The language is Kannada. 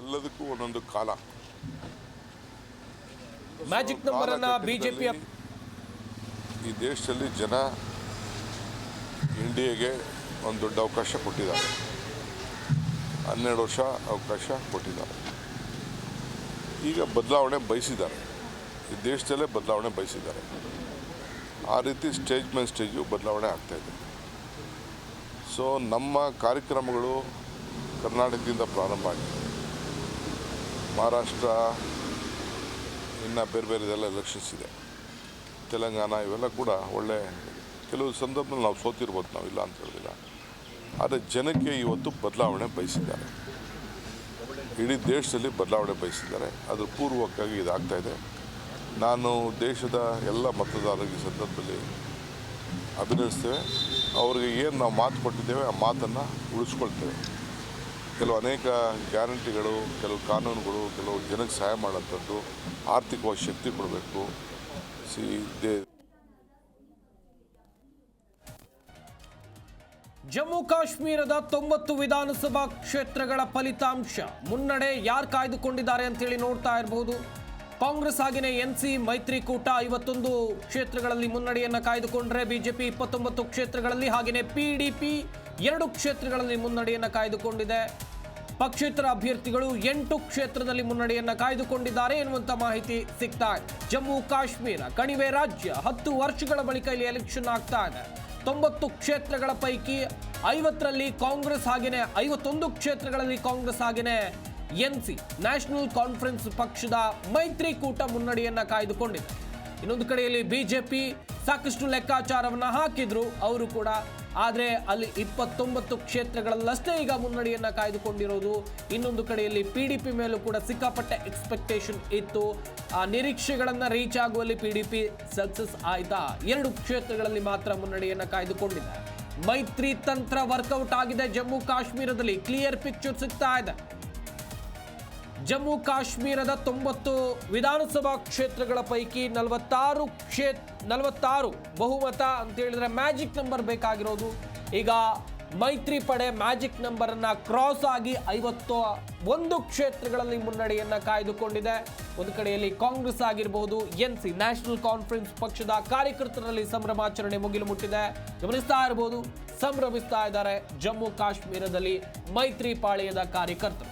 ಎಲ್ಲದಕ್ಕೂ ಒಂದೊಂದು ಕಾಲ. ಮ್ಯಾಜಿಕ್ ನಂಬರ್ ಬಿಜೆಪಿ ಬಿಜೆಪಿಯ ಈ ದೇಶದಲ್ಲಿ ಜನ ಎನ್ ಡಿ ಎಗೆ ಒಂದು ದೊಡ್ಡ ಅವಕಾಶ ಕೊಟ್ಟಿದ್ದಾರೆ. ಹನ್ನೆರಡು ವರ್ಷ ಅವಕಾಶ ಕೊಟ್ಟಿದ್ದಾರೆ. ಈಗ ಬದಲಾವಣೆ ಬಯಸಿದ್ದಾರೆ. ಈ ದೇಶದಲ್ಲೇ ಬದಲಾವಣೆ ಬಯಸಿದ್ದಾರೆ. ಆ ರೀತಿ ಸ್ಟೇಜ್ ಮೇಲೆ ಸ್ಟೇಜು ಬದಲಾವಣೆ ಆಗ್ತಾಯಿದೆ ಸೊ ನಮ್ಮ ಕಾರ್ಯಕ್ರಮಗಳು ಕರ್ನಾಟಕದಿಂದ ಪ್ರಾರಂಭ ಆಗಿದೆ. ಮಹಾರಾಷ್ಟ್ರ, ಇನ್ನು ಬೇರೆ ಬೇರೆದೆಲ್ಲ ಎಲೆಕ್ಷನ್ಸ್ ಇದೆ. ತೆಲಂಗಾಣ ಇವೆಲ್ಲ ಕೂಡ ಒಳ್ಳೆ ಕೆಲವು ಸಂದರ್ಭದಲ್ಲಿ ನಾವು ಸೋತಿರ್ಬೋದು ನಾವು, ಇಲ್ಲ ಅಂತ ಹೇಳೋದಿಲ್ಲ. ಆದರೆ ಜನಕ್ಕೆ ಇವತ್ತು ಬದಲಾವಣೆ ಬಯಸಿದ್ದಾರೆ. ಇಡೀ ದೇಶದಲ್ಲಿ ಬದಲಾವಣೆ ಬಯಸಿದ್ದಾರೆ. ಅದು ಪೂರ್ವಕ್ಕಾಗಿ ಇದಾಗ್ತಾ ಇದೆ. ನಾನು ದೇಶದ ಎಲ್ಲ ಮತದಾರರಿಗೆ ಸಂದರ್ಭದಲ್ಲಿ ಅಭಿನಂದಿಸ್ತೇವೆ ಅವರಿಗೆ ಏನು ನಾವು ಮಾತು ಕೊಟ್ಟಿದ್ದೇವೆ ಆ ಮಾತನ್ನು ಉಳಿಸ್ಕೊಳ್ತೇವೆ. ಕೆಲವು ಅನೇಕ ಗ್ಯಾರಂಟಿಗಳು, ಕೆಲವು ಕಾನೂನುಗಳು, ಕೆಲವು ಜನಕ್ಕೆ ಸಹಾಯ ಮಾಡುವಂಥದ್ದು, ಆರ್ಥಿಕವಾಗಿ ಶಕ್ತಿ ಕೊಡಬೇಕು. ಸಿ, ದೇ ಜಮ್ಮು ಕಾಶ್ಮೀರದ ತೊಂಬತ್ತು ವಿಧಾನಸಭಾ ಕ್ಷೇತ್ರಗಳ ಫಲಿತಾಂಶ. ಮುನ್ನಡೆ ಯಾರು ಕಾಯ್ದುಕೊಂಡಿದ್ದಾರೆ ಅಂತೇಳಿ ನೋಡ್ತಾ ಇರಬಹುದು ಕಾಂಗ್ರೆಸ್ ಹಾಗೆಯೇ ಎನ್ ಸಿ, ಮೈತ್ರಿಕೂಟ ಐವತ್ತೊಂದು ಕ್ಷೇತ್ರಗಳಲ್ಲಿ ಮುನ್ನಡೆಯನ್ನು ಕಾಯ್ದುಕೊಂಡ್ರೆ ಬಿಜೆಪಿ ಇಪ್ಪತ್ತೊಂಬತ್ತು ಕ್ಷೇತ್ರಗಳಲ್ಲಿ ಹಾಗೆಯೇ ಪಿಡಿಪಿ ಎರಡು ಕ್ಷೇತ್ರಗಳಲ್ಲಿ ಮುನ್ನಡೆಯನ್ನು ಕಾಯ್ದುಕೊಂಡಿದೆ. ಪಕ್ಷೇತರ ಅಭ್ಯರ್ಥಿಗಳು ಎಂಟು ಕ್ಷೇತ್ರದಲ್ಲಿ ಮುನ್ನಡೆಯನ್ನ ಕಾಯ್ದುಕೊಂಡಿದ್ದಾರೆ ಎನ್ನುವಂತ ಮಾಹಿತಿ ಸಿಗ್ತಾ ಇದೆ. ಜಮ್ಮು ಕಾಶ್ಮೀರ, ಕಣಿವೆ ರಾಜ್ಯ ಹತ್ತು ವರ್ಷಗಳ ಬಳಿಕ ಇಲ್ಲಿ ಎಲೆಕ್ಷನ್ ಆಗ್ತಾ ಇದೆ. ತೊಂಬತ್ತು ಕ್ಷೇತ್ರಗಳ ಪೈಕಿ ಐವತ್ತರಲ್ಲಿ ಕಾಂಗ್ರೆಸ್ ಹಾಗೇನೆ, ಐವತ್ತೊಂದು ಕ್ಷೇತ್ರಗಳಲ್ಲಿ ಕಾಂಗ್ರೆಸ್ ಹಾಗೇನೆ ಎನ್ಸಿ ನ್ಯಾಷನಲ್ ಕಾನ್ಫರೆನ್ಸ್ ಪಕ್ಷದ ಮೈತ್ರಿಕೂಟ ಮುನ್ನಡೆಯನ್ನ ಕಾಯ್ದುಕೊಂಡಿದೆ. ಇನ್ನೊಂದು ಕಡೆಯಲ್ಲಿ ಬಿಜೆಪಿ ಸಾಕಷ್ಟು ಲೆಕ್ಕಾಚಾರವನ್ನ ಹಾಕಿದ್ರು, ಅವರು ಕೂಡ ಆದರೆ ಅಲ್ಲಿ ಇಪ್ಪತ್ತೊಂಬತ್ತು ಕ್ಷೇತ್ರಗಳಲ್ಲಷ್ಟೇ ಈಗ ಮುನ್ನಡೆಯನ್ನು ಕಾಯ್ದುಕೊಂಡಿರೋದು. ಇನ್ನೊಂದು ಕಡೆಯಲ್ಲಿ ಪಿ ಡಿ ಪಿ ಮೇಲೂ ಕೂಡ ಸಿಕ್ಕಾಪಟ್ಟೆ ಎಕ್ಸ್ಪೆಕ್ಟೇಷನ್ ಇತ್ತು. ಆ ನಿರೀಕ್ಷೆಗಳನ್ನು ರೀಚ್ ಆಗುವಲ್ಲಿ ಪಿ ಡಿ ಪಿ ಸಕ್ಸಸ್ ಆಯ್ತಾ? ಎರಡು ಕ್ಷೇತ್ರಗಳಲ್ಲಿ ಮಾತ್ರ ಮುನ್ನಡೆಯನ್ನು ಕಾಯ್ದುಕೊಂಡಿದೆ ಮೈತ್ರಿ ತಂತ್ರ ವರ್ಕೌಟ್ ಆಗಿದೆ ಜಮ್ಮು ಕಾಶ್ಮೀರದಲ್ಲಿ ಕ್ಲಿಯರ್ ಪಿಕ್ಚರ್ ಸಿಗ್ತಾ ಇದೆ. ಜಮ್ಮು ಕಾಶ್ಮೀರದ ತೊಂಬತ್ತು ವಿಧಾನಸಭಾ ಕ್ಷೇತ್ರಗಳ ಪೈಕಿ ನಲವತ್ತಾರು ಕ್ಷೇತ್ರ ನಲವತ್ತಾರು ಬಹುಮತ ಅಂತ ಹೇಳಿದ್ರೆ ಮ್ಯಾಜಿಕ್ ನಂಬರ್ ಬೇಕಾಗಿರೋದು. ಈಗ ಮೈತ್ರಿ ಪಡೆ ಮ್ಯಾಜಿಕ್ ನಂಬರನ್ನು ಕ್ರಾಸ್ ಆಗಿ ಐವತ್ತು ಒಂದು ಕ್ಷೇತ್ರಗಳಲ್ಲಿ ಮುನ್ನಡೆಯನ್ನ ಕಾಯ್ದುಕೊಂಡಿದೆ. ಒಂದು ಕಡೆಯಲ್ಲಿ ಕಾಂಗ್ರೆಸ್ ಆಗಿರಬಹುದು, ಎನ್ ಸಿ ನ್ಯಾಷನಲ್ ಕಾನ್ಫರೆನ್ಸ್ ಪಕ್ಷದ ಕಾರ್ಯಕರ್ತರಲ್ಲಿ ಸಂಭ್ರಮಾಚರಣೆ ಮುಗಿಲು ಮುಟ್ಟಿದೆ ಗಮನಿಸ್ತಾ ಇರಬಹುದು ಸಂಭ್ರಮಿಸ್ತಾ ಇದ್ದಾರೆ ಜಮ್ಮು ಕಾಶ್ಮೀರದಲ್ಲಿ ಮೈತ್ರಿ ಪಾಳೆಯದ ಕಾರ್ಯಕರ್ತರು.